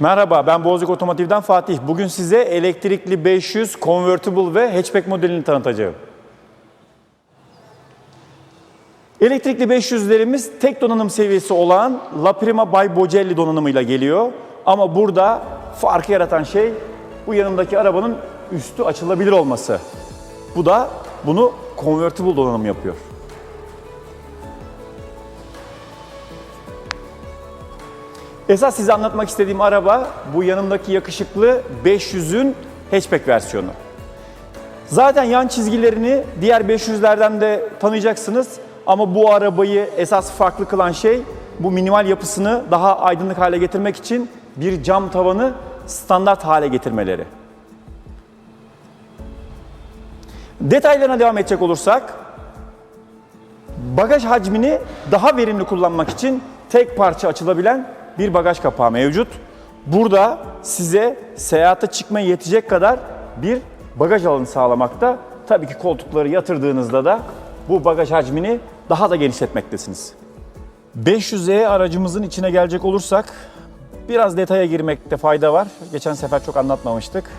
Merhaba, ben Bozuk Otomotiv'den Fatih. Bugün size elektrikli 500 convertible ve hatchback modelini tanıtacağım. Elektrikli 500'lerimiz tek donanım seviyesi olan La Prima by Bocelli donanımıyla geliyor. Ama burada farkı yaratan şey bu yanımdaki arabanın üstü açılabilir olması. Bu da bunu convertible donanım yapıyor. Esas size anlatmak istediğim araba bu yanımdaki yakışıklı 500'ün hatchback versiyonu. Zaten yan çizgilerini diğer 500'lerden de tanıyacaksınız. Ama bu arabayı esas farklı kılan şey bu minimal yapısını daha aydınlık hale getirmek için bir cam tavanı standart hale getirmeleri. Detaylarına devam edecek olursak bagaj hacmini daha verimli kullanmak için tek parça açılabilen bir bagaj kapağı mevcut. Burada size seyahate çıkmaya yetecek kadar bir bagaj alanı sağlamakta. Tabii ki koltukları yatırdığınızda da bu bagaj hacmini daha da genişletmektesiniz. 500E aracımızın içine gelecek olursak biraz detaya girmekte fayda var. Geçen sefer çok anlatmamıştık.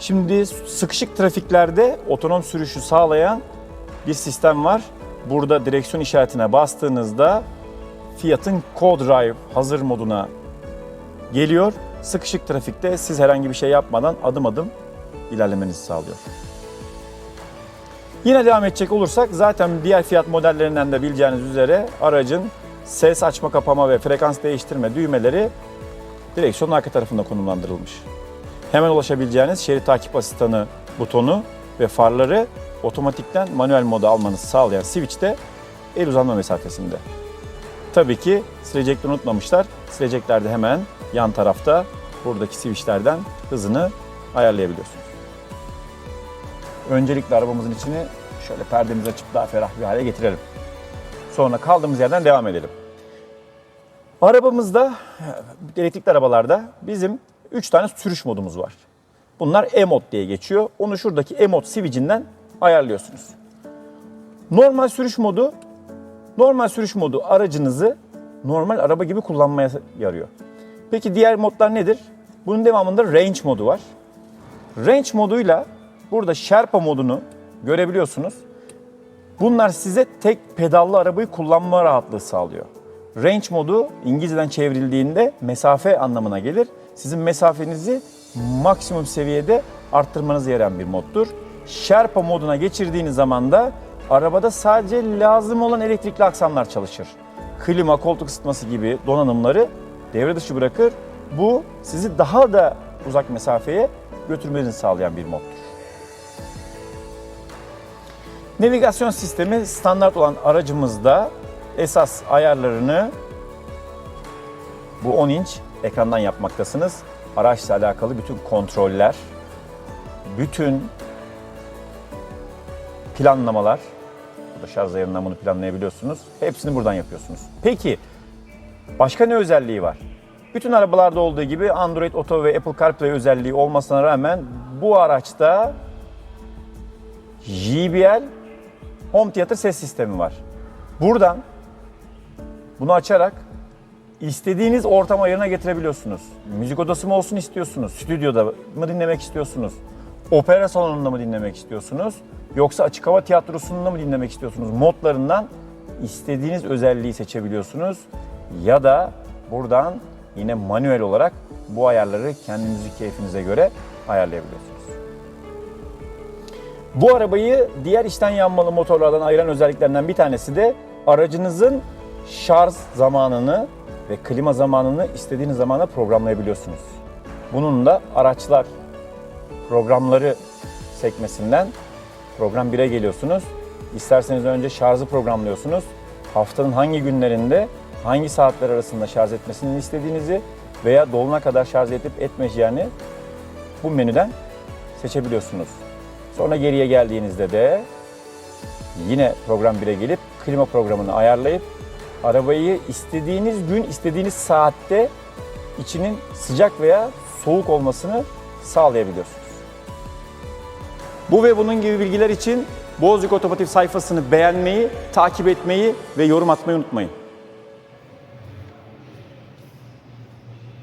Şimdi sıkışık trafiklerde otonom sürüşü sağlayan bir sistem var. Burada direksiyon işaretine bastığınızda Fiat'ın Co-Drive hazır moduna geliyor. Sıkışık trafikte siz herhangi bir şey yapmadan adım adım ilerlemenizi sağlıyor. Yine devam edecek olursak zaten diğer Fiat modellerinden de bileceğiniz üzere aracın ses açma kapama ve frekans değiştirme düğmeleri direksiyonun arka tarafında konumlandırılmış. Hemen ulaşabileceğiniz şerit takip asistanı butonu ve farları otomatikten manuel moda almanızı sağlayan switch de el uzanma mesafesinde. Tabii ki silecekleri unutmamışlar. Silecekler de hemen yan tarafta buradaki switchlerden hızını ayarlayabiliyorsunuz. Öncelikle arabamızın içini şöyle perdemizi açıp daha ferah bir hale getirelim. Sonra kaldığımız yerden devam edelim. Arabamızda, elektrikli arabalarda bizim 3 tane sürüş modumuz var. Bunlar E-mod diye geçiyor. Onu şuradaki E-mod switchinden ayarlıyorsunuz. Normal sürüş modu, normal sürüş modu aracınızı normal araba gibi kullanmaya yarıyor. Peki diğer modlar nedir? Bunun devamında range modu var. Range moduyla burada Sherpa modunu görebiliyorsunuz. Bunlar size tek pedallı arabayı kullanma rahatlığı sağlıyor. Range modu İngilizceden çevrildiğinde mesafe anlamına gelir. Sizin mesafenizi maksimum seviyede arttırmanıza yarayan bir moddur. Sherpa moduna geçirdiğiniz zaman da arabada sadece lazım olan elektrikli aksamlar çalışır. Klima, koltuk ısıtması gibi donanımları devre dışı bırakır. Bu sizi daha da uzak mesafeye götürmenizi sağlayan bir moddur. Navigasyon sistemi standart olan aracımızda esas ayarlarını bu 10 inç ekrandan yapmaktasınız. Araçla alakalı bütün kontroller, bütün planlamalar, burada şarj ayarından bunu planlayabiliyorsunuz. Hepsini buradan yapıyorsunuz. Peki başka ne özelliği var? Bütün arabalarda olduğu gibi Android Auto ve Apple CarPlay özelliği olmasına rağmen bu araçta JBL Home Theater ses sistemi var. Buradan bunu açarak istediğiniz ortam ayarına getirebiliyorsunuz. Müzik odası mı olsun istiyorsunuz? Stüdyoda mı dinlemek istiyorsunuz? Opera salonunda mı dinlemek istiyorsunuz? Yoksa açık hava tiyatrosunda mı dinlemek istiyorsunuz? Modlarından istediğiniz özelliği seçebiliyorsunuz. Ya da buradan yine manuel olarak bu ayarları kendi müzik keyfinize göre ayarlayabiliyorsunuz. Bu arabayı diğer içten yanmalı motorlardan ayıran özelliklerinden bir tanesi de aracınızın şarj zamanını ve klima zamanını istediğiniz zamana programlayabiliyorsunuz. Bunun da araçlar programları sekmesinden program 1'e geliyorsunuz. İsterseniz önce şarjı programlıyorsunuz. Haftanın hangi günlerinde hangi saatler arasında şarj etmesini istediğinizi veya doluna kadar şarj edip etmeyeceğini bu menüden seçebiliyorsunuz. Sonra geriye geldiğinizde de yine program 1'e gelip klima programını ayarlayıp arabayı istediğiniz gün, istediğiniz saatte içinin sıcak veya soğuk olmasını sağlayabiliyorsunuz. Bu ve bunun gibi bilgiler için Bozcuk Otomotiv sayfasını beğenmeyi, takip etmeyi ve yorum atmayı unutmayın.